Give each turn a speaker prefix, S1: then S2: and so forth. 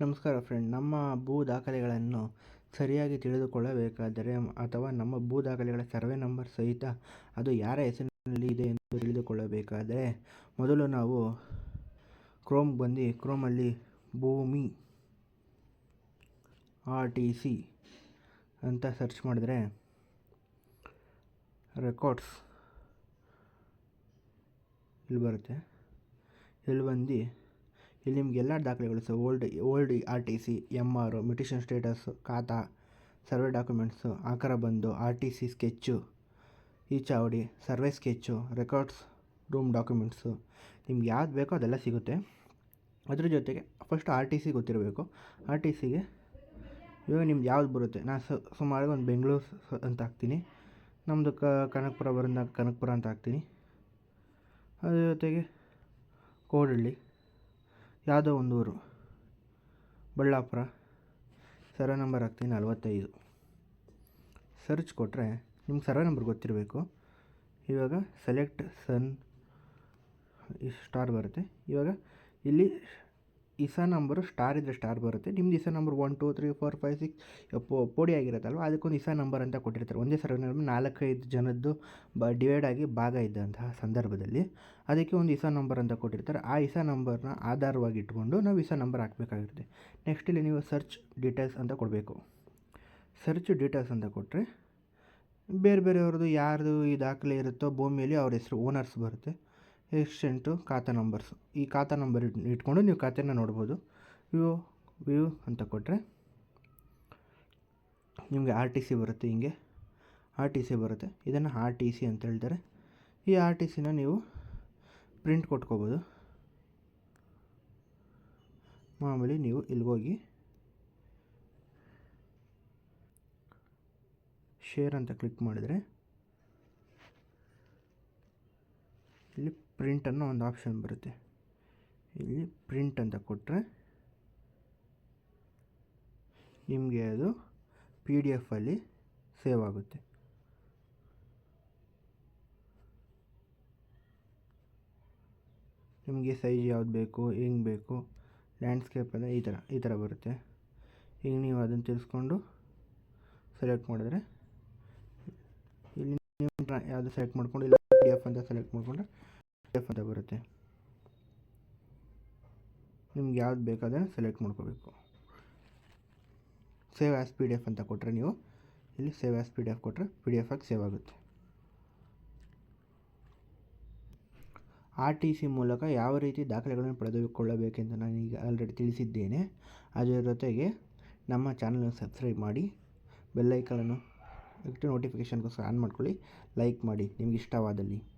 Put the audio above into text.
S1: ನಮಸ್ಕಾರ ಫ್ರೆಂಡ್ ನಮ್ಮ ಭೂ ದಾಖಲೆಗಳನ್ನು ಸರಿಯಾಗಿ ತಿಳಿದುಕೊಳ್ಳಬೇಕಾದರೆ ಅಥವಾ ನಮ್ಮ ಭೂ ದಾಖಲೆಗಳ ಸರ್ವೆ ನಂಬರ್ ಸಹಿತ ಅದು ಯಾರ ಹೆಸರಿನಲ್ಲಿ ಇದೆ ಎಂದು ತಿಳಿದುಕೊಳ್ಳಬೇಕಾದರೆ ಮೊದಲು ನಾವು ಕ್ರೋಮ್ ಬಂದು ಕ್ರೋಮಲ್ಲಿ ಭೂಮಿ ಆರ್ ಟಿ ಸಿ ಅಂತ ಸರ್ಚ್ ಮಾಡಿದ್ರೆ ರೆಕಾರ್ಡ್ಸ್ ಇಲ್ಲಿ ಬರುತ್ತೆ. ಇಲ್ಲಿ ಬಂದು ಇಲ್ಲಿ ನಿಮ್ಗೆ ಎಲ್ಲ ದಾಖಲೆಗಳು ಸಹ old old R T C M R, mutation status ಖಾತಾ, ಸರ್ವೆ ಡಾಕ್ಯುಮೆಂಟ್ಸು, ಆಕಾರ ಬಂದು, ಆರ್ ಟಿ ಸಿ ಸ್ಕೆಚ್ಚು ಈ ಚಾವಡಿ survey sketch, records, room documents ನಿಮ್ಗೆ ಯಾವ್ದು ಬೇಕೋ ಅದೆಲ್ಲ ಸಿಗುತ್ತೆ. ಅದ್ರ ಜೊತೆಗೆ ಫಸ್ಟ್ ಆರ್ ಟಿ ಸಿ ಗೊತ್ತಿರಬೇಕು. ಆರ್ ಟಿ ಸಿಗೆ ಇವಾಗ ನಿಮ್ಗೆ ಯಾವ್ದು ಬರುತ್ತೆ? ನಾನು ಸುಮಾರು ಒಂದು ಬೆಂಗಳೂರು ಅಂತ ಹಾಕ್ತೀನಿ. ನಮ್ಮದು ಕ, ಕನಕಪುರ ಬರೋದಾಗ ಕನಕಪುರ ಅಂತ ಹಾಕ್ತೀನಿ. ಅದ್ರ ಜೊತೆಗೆ ಕೋಡಹಳ್ಳಿ ಯಾವುದೋ ಒಂದು ಊರು. ಬಳ್ಳಾಪುರ. ಸರ್ವೆ ನಂಬರ್ ಹಾಕ್ತೀನಿ, ನಲವತ್ತೈದು. ಸರ್ಚ್ ಕೊಟ್ಟರೆ ನಿಮ್ಗೆ ಸರ್ವೆ ನಂಬರ್ ಗೊತ್ತಿರಬೇಕು. ಇವಾಗ ಸೆಲೆಕ್ಟ್ ಸನ್ ಸ್ಟಾರ್ ಬರುತ್ತೆ. ಇವಾಗ ಇಲ್ಲಿ ಇಸಾ ನಂಬರು ಸ್ಟಾರ್ ಇದ್ದರೆ ಸ್ಟಾರ್ ಬರುತ್ತೆ. ನಿಮ್ದು ಇಸ number one two three four five six ಪೋಡಿ ಆಗಿರುತ್ತಲ್ವ? ಅದಕ್ಕೊಂದು ಇಸ ನಂಬರ್ ಅಂತ ಕೊಟ್ಟಿರ್ತಾರೆ. ಒಂದೇ ನಂಬರ್ ನಾಲ್ಕೈದು ಜನದ್ದು ಬ ಡಿವೈಡ್ ಆಗಿ ಭಾಗ ಇದ್ದಂತಹ ಸಂದರ್ಭದಲ್ಲಿ ಅದಕ್ಕೆ ಒಂದು ಇಸ ನಂಬರ್ ಅಂತ ಕೊಟ್ಟಿರ್ತಾರೆ. ಆ ಇಸ ನಂಬರ್ನ ಆಧಾರವಾಗಿ ಇಟ್ಕೊಂಡು ನಾವು ಇಸ ನಂಬರ್ ಹಾಕಬೇಕಾಗಿರುತ್ತೆ. ನೆಕ್ಸ್ಟ್ ಇಲ್ಲಿ ನೀವು ಸರ್ಚ್ ಡೀಟೇಲ್ಸ್ ಅಂತ ಕೊಡಬೇಕು. ಸರ್ಚ್ ಡೀಟೇಲ್ಸ್ ಅಂತ ಕೊಟ್ಟರೆ ಬೇರೆ ಬೇರೆಯವ್ರದ್ದು ಯಾರ್ದು ಈ ದಾಖಲೆ ಇರುತ್ತೋ ಭೂಮಿಯಲ್ಲಿ ಅವ್ರ ಹೆಸರು ಓನರ್ಸ್ ಬರುತ್ತೆ. ಎಕ್ಸ್ಟೆಂಟು ಖಾತಾ ನಂಬರ್ಸು. ಈ ಖಾತಾ ನಂಬರ್ ಇಟ್ಕೊಂಡು ನೀವು ಖಾತೆನ ನೋಡ್ಬೋದು. ವ್ಯೂ ವ್ಯೂ ಅಂತ ಕೊಟ್ಟರೆ ನಿಮಗೆ ಆರ್ ಟಿ ಸಿ ಬರುತ್ತೆ ಹಿಂಗೆ. ಆರ್ ಟಿ ಸಿ ಬರುತ್ತೆ. ಇದನ್ನು ಆರ್ ಟಿ ಸಿ ಅಂತ ಹೇಳ್ತಾರೆ. ಈ ಆರ್ ಟಿ ಸಿನ ನೀವು ಪ್ರಿಂಟ್ ಕೊಟ್ಕೋಬೋದು. ಮಾಮೂಲಿ ನೀವು ಇಲ್ಲಿಗೋಗಿ ಶೇರ್ ಅಂತ ಕ್ಲಿಕ್ ಮಾಡಿದರೆ ಇಲ್ಲಿ ಪ್ರಿಂಟ್ ಅನ್ನೋ ಒಂದು ಆಪ್ಷನ್ ಬರುತ್ತೆ. ಇಲ್ಲಿ ಪ್ರಿಂಟ್ ಅಂತ ಕೊಟ್ಟರೆ ನಿಮಗೆ ಅದು ಪಿ ಡಿ ಎಫಲ್ಲಿ ಸೇವ್ ಆಗುತ್ತೆ. ನಿಮಗೆ ಸೈಜ್ ಯಾವ್ದು ಬೇಕು, ಹೆಂಗೆ ಬೇಕು ಲ್ಯಾಂಡ್ಸ್ಕೇಪ್ ಅಂದರೆ ಈ ಥರ ಈ ಥರ ಬರುತ್ತೆ. ಈಗ ನೀವು ಅದನ್ನು ತಿಳಿಸ್ಕೊಂಡು ಸೆಲೆಕ್ಟ್ ಮಾಡಿದ್ರೆ ನೀವು ಯಾವುದು ಸೆಲೆಕ್ಟ್ ಮಾಡ್ಕೊಂಡು ಇಲ್ಲ ಪಿ ಡಿ ಎಫ್ ಅಂತ ಸೆಲೆಕ್ಟ್ ಮಾಡಿಕೊಂಡ್ರೆ ಪಿ ಎಫ್ ಅಂತ ಬರುತ್ತೆ. ನಿಮ್ಗೆ ಯಾವ್ದು ಬೇಕು ಅದನ್ನು ಸೆಲೆಕ್ಟ್ ಮಾಡ್ಕೋಬೇಕು. Save as P D F ಅಂತ ಕೊಟ್ಟರೆ ನೀವು ಇಲ್ಲಿ save as P D F ಕೊಟ್ಟರೆ ಪಿ ಡಿ ಎಫ್ ಆಗಿ ಸೇವ್ ಆಗುತ್ತೆ. ಆರ್ ಟಿ ಸಿ ಮೂಲಕ ಯಾವ ರೀತಿ ದಾಖಲೆಗಳನ್ನು ಪಡೆದುಕೊಳ್ಳಬೇಕೆಂದು ನಾನು ಈಗ ಆಲ್ರೆಡಿ ತಿಳಿಸಿದ್ದೇನೆ. ಅದರ ಜೊತೆಗೆ ನಮ್ಮ ಚಾನಲನ್ನು ಸಬ್ಸ್ಕ್ರೈಬ್ ಮಾಡಿ ಬೆಲ್ಲೈಕನನ್ನು ಇಟ್ಟು ನೋಟಿಫಿಕೇಷನ್ಗೋಸ್ಕರ ಆನ್ ಮಾಡ್ಕೊಳ್ಳಿ. ಲೈಕ್ ಮಾಡಿ. ನಿಮ್ಗೆ ಇಷ್ಟವಾದಲ್ಲಿ.